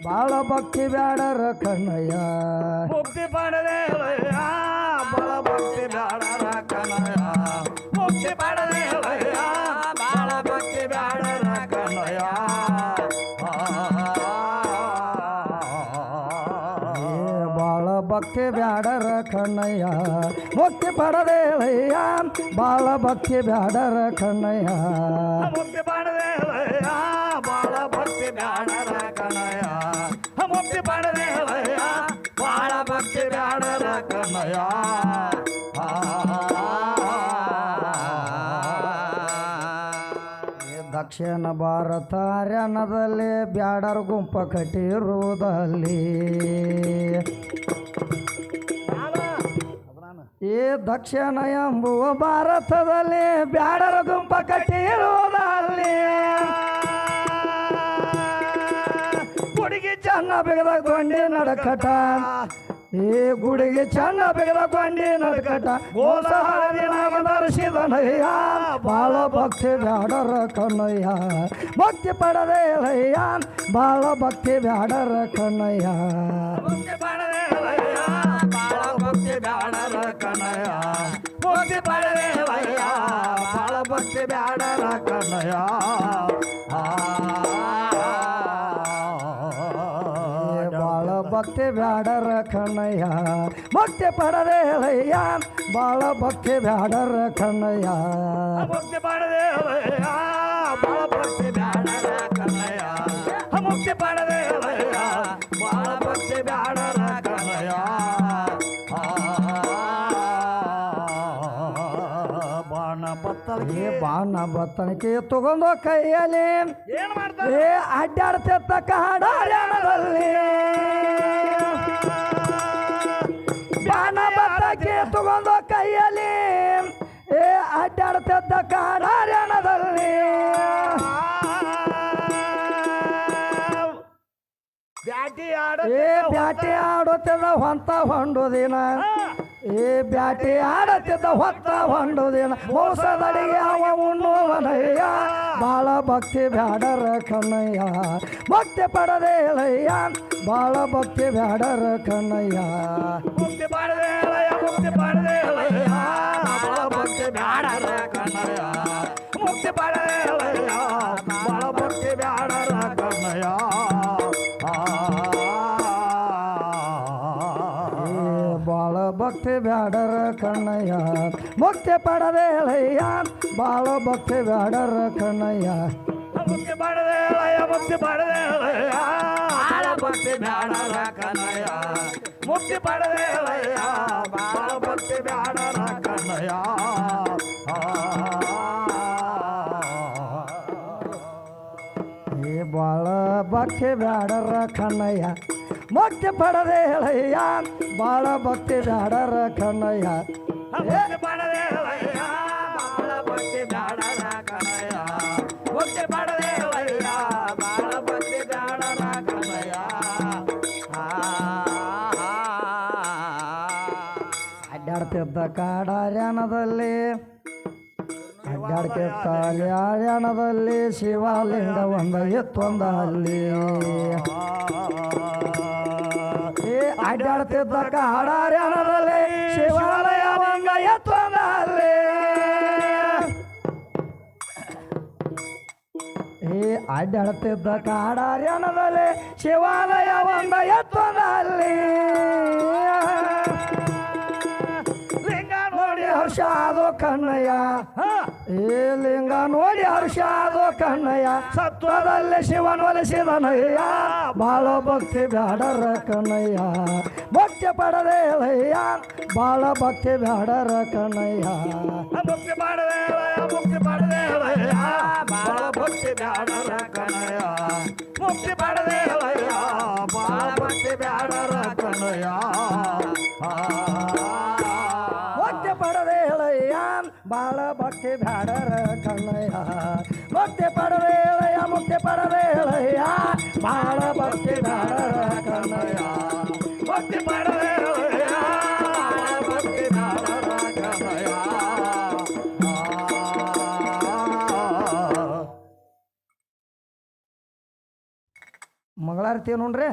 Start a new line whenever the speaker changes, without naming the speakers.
ಬಾಳ ಭಕ್ತಿ ಬ್ಯಾಡರ ಕಣ್ಣಯ್ಯ
ಮುಕ್ತಿ ಪಡೆದೇವಯ್ಯ ಬಳ ಭಕ್ತಿ ಬ್ಯಾಡರ ಕನಯ ಮುಕ್ತಿ ಪಡೆದೇವಯ್ಯ ಬಾಳ ಭಕ್ತಿ ಬ್ಯಾಡರ ಕನಯ
ಏ ಬಾಳ ಭಕ್ತಿ ಬ್ಯಾಡರ ಕಣ್ಣಯ್ಯ ಮುಕ್ತಿ ಪಡದೇಳಯ್ಯ ಬಾಳ ಭಕ್ತಿ ಬ್ಯಾಡರ ಕಣ್ಣಯ್ಯ
ಮುಕ್ತಿ ಪಡೆದೇವಯ್ಯ ಬಾಳ ಭಕ್ತಿ ಬ್ಯಾಡರ
ದಕ್ಷಿಣ ಭಾರತ ಹರ್ಯಾಣದಲ್ಲಿ ಬ್ಯಾಡರ ಗುಂಪ ಕಟ್ಟಿರುವುದಲ್ಲಿ. ಈ ದಕ್ಷಿಣ ಎಂಬುವ ಭಾರತದಲ್ಲಿ ಬ್ಯಾಡರ ಗುಂಪ ಕಟ್ಟಿರುವುದಲ್ಲಿ. ಹುಡುಗಿ ಚೆನ್ನ ಬಿಗದ ಗೊಂಡಿ ನಡಕಟ ಈ ಗುಡಿಗೆ ಚಂದ ಬಿಗದ ಗೊಂಡಿ ನಡಕಟ ಧರಿಸಿದನಯ್ಯ ಬಾಳ ಭಕ್ತಿ ಬ್ಯಾಡರ ಕನ್ನಯ್ಯ ಭಕ್ತಿ ಪಡದೇಳಯ್ಯ ಬಾಳ ಭಕ್ತಿ ಬ್ಯಾಡರ ಕನ್ನಯ್ಯ
ಮುಕ್ತಿ ಪಡೆದೇವಯ್ಯ ಬಾಳ ಭಕ್ತಿ ಬ್ಯಾಡರ ಕನಯ ಮುಕ್ತಿ ಪಡೆದೇವಯ್ಯ ಬಾಳ ಭಕ್ತಿ ಬ್ಯಾಡರ ಕನಯ
ಬ್ಯಾಡರ ಕನ್ನಯ್ಯ ಭಕ್ತಿ ಪಡದೇಳಯ್ಯ ಬಾಳ ಭಕ್ತಿ ಬ್ಯಾಡರ ಕನ್ನಯ್ಯ
ಮುಕ್ತಿ ಪಡೆದೇವಯ್ಯ ಬಾಳ ಭಕ್ತಿ ಬ್ಯಾಡರ ಕನಯ ಮುಕ್ತಿ ಪಡೆದೇವಯ್ಯ ಬಾಳ ಭಕ್ತಿ ಬ್ಯಾಡರ ಕನಯ ಬಾಣ ಬತ್ತಲ್ಗೆ
ಏ ಬಾಣ ಬತ್ತಣಿಕೆ ತಗೊಂಡು ಕೈಯಲ್ಲಿ
ಏನ್ ಮಾಡ್ತಾರೆ
ಏ ಅಡ್ಡಾಡ್ತಿತ್ತ ಕಾಡಾಡದಲ್ಲಿ ಬಾಣ ಬತ್ತಕ್ಕೆ ತಗೊಂಡು ಕೈಯಲ್ಲಿ. ಏ ಅಡ್ಡಾಡ್ತಿದ್ದ ಕಾರಣದಲ್ಲಿ
ಬ್ಯಾಟಿ ಆಡ
ಏ ಬ್ಯಾಟಿ ಆಡುತ್ತಿದ್ದ ಹೊಂತ ಹೊಂಡು ದಿನ ಏ ಬ್ಯಾಟಿ ಆಡತ್ತಿದ್ದ ಹೊತ್ತ ಹೊಂಡುದೇನ. ಮೋಸದಡಿಗೆ ಅವ ಉಣ್ಣುವನಯ್ಯ ಬಾಳ ಭಕ್ತಿ ಬ್ಯಾಡರ ಕನ್ನಯ್ಯ ಭಕ್ತಿ ಪಡದೇಳಯ್ಯ ಬಾಳ ಭಕ್ತಿ ಬ್ಯಾಡರ ಕನ್ನಯ್ಯ
ಮುಕ್ತಿ ಪಡೆದೇವಯ್ಯ ಮುಕ್ತಿ ಪಡೆದೇವಯ್ಯ ಬಾಳ ಭಕ್ತಿ ಬ್ಯಾಡರ ಕನ್ನಯ್ಯ ಮುಕ್ತಿ ಪಡೆದೇವಯ್ಯ ಭಕ್ತಿ ಬ್ಯಾಡರ ಕನ್ನಯ್ಯ
ಮುಕ್ತಿ ಪಡದೇಳಯ್ಯ ಬಾಳ ಭಕ್ತಿ ಬ್ಯಾಡರ ಕನ್ನಯ್ಯ
ಮುಕ್ತಿ ಪಡೆದೇವಯ್ಯ ಮುಕ್ತಿ ಪಡೆದೇವಯ್ಯ ಬಾಳ ಭಕ್ತಿ ಬ್ಯಾಡರ ಕನ್ನಯ್ಯ ಮುಕ್ತಿ ಪಡೆದೇವಯ್ಯ ಬಾಳ ಭಕ್ತಿ ಬ್ಯಾಡರ ಕನ್ನಯ್ಯ
ಏ ಬಾಳ ಭಕ್ತಿ ಬ್ಯಾಡರ ಕನ್ನಯ್ಯ ಮುಕ್ತಿ ಪಡದೆ ಹೇಳಯ್ಯ ಬಾಳ ಭಕ್ತಿ ದಾಡರ ಕಣ್ಣಯ್ಯ.
ಮುಕ್ತಿ ಪಡೆದೇವಯ್ಯ ಬಾಳ ಭಕ್ತಿ ಬಾಳ ಕನ್ನಯ್ಯ
ಅಡ್ಡಾಡ್ತಿದ್ದ ಕಾಡಾರ್ಯಾಣದಲ್ಲಿ ಅಡ್ಡಾಡ್ತಿದ್ದ ಅಲ್ಯಾರ್ಯಾಣದಲ್ಲಿ ಶಿವಲಿಂಗ ಒಂದ ಎತ್ತೊಂದ ಅಲ್ಲಿ. ಅಡ್ಡಾಡ್ತಿದ್ದ ಕಾಡಾರ್ಯಾಣದಲ್ಲಿ ಶಿವಾಲಯ ಎತ್ತೊಂದ ಅಲ್ಲಿ ಏ ಅಡ್ಡಾಡ್ತಿದ್ದ ಕಾಡಾರ್ಯಾಣದಲ್ಲಿ ಶಿವಾಲಯ
ಲಿಂಗ
ನೋಡಿ ಹರ್ಷ ಆದೋ ಕಣ್ಣಯ್ಯ ಏ ಲಿಂಗ ನೋಡಿ ಹರ್ಷ ಆದೋ ಕಣ್ಣಯ್ಯ ಸತ್ವದಲ್ಲಿ ಶಿವನ್ ಒಲಿಸಿದನಯ್ಯ ಬಾಳ ಭಕ್ತಿ ಬ್ಯಾಡರ ಕಣ್ಣಯ್ಯ ಭಕ್ತಿ ಪಡದೆ ಹೇಳಯ್ಯ ಬಾಳ ಭಕ್ತಿ ಬ್ಯಾಡರ ಕಣ್ಣಯ್ಯ
ಮುಕ್ತಿ ಪಡೆದೇವಯ್ಯ ಮುಕ್ತಿ ಪಡೆದೇವಯ್ಯ ಬಾಳ ಭಕ್ತಿ ಬ್ಯಾಡರ ಕನ್ನಯ್ಯ ಮುಕ್ತಿ ಪಡೆದೇವಯ್ಯ ಬಾಳ ಭಕ್ತಿ ಬ್ಯಾಡರ ಕನ್ನಯ್ಯ
ಭಕ್ತಿ ಪಡದೆ ಹೇಳಯ್ಯ ಬಾಳ ಭಕ್ತಿ ಬ್ಯಾಡರ ಕಣ್ಣಯ್ಯ. ಭಕ್ತಿ ಪಡವೇಳಯ್ಯ ಮುಕ್ತಿ ಪಡವೇಳಯ್ಯ. ಬಾಳ ಭಕ್ತಿ ಬ್ಯಾಡರ ಕಣ್ಣಯ್ಯ.
ಭಕ್ತಿ ಪಡವೇಳಯ್ಯ ಭಕ್ತಿ ಬ್ಯಾಡರ
ಕಣ್ಣಯ್ಯ. ನೋಡ್ರಿ.